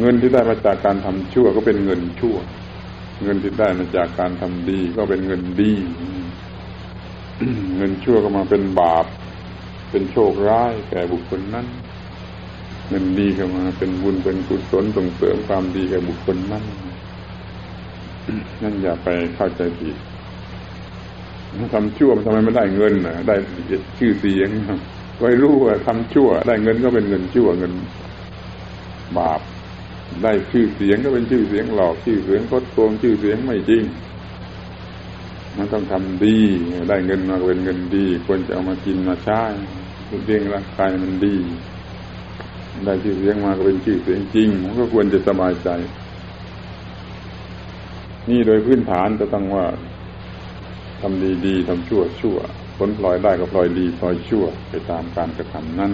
เงินที่ได้มาจากการทำชั่วก็เป็นเงินชั่ว เงินที่ได้มาจากการทำดี ก็เป็นเงินดี เงินชั่วก็มาเป็นบาป เป็นโชคร้ายแก่บุคคลนั้น เงินดีก็มาเป็นบุญเป็นกุศลส่งเสริมความดีแก่บุคคลนั้นนั่นอย่าไปเข้าใจผิดทำชั่วมันทำไมไม่ได้เงินน่ะ ได้ชื่อเสียงไว้รู้ว่าทำชั่ว ได้เงินก็เป็นเงินชั่วเงิน บาป ได้ชื่อเสียงก็เป็นชื่อเสียงหลอกชื่อเสียงคดโกงชื่อเสียงไม่จริง มันต้องทำดี ได้เงินมาเป็นเงินดีควรจะเอามากินมาใช้เลี้ยงร่างกายมันดี ได้ชื่อเสียงมาก็เป็นชื่อเสียงจริงมันก็ควรจะสบายใจ นี่โดยพื้นฐานจะต้องว่าทำดีดีทำชั่วชั่วผลพลอยได้ก็พลอยดีพลอยชั่ว ไปตามการกระทำนั้น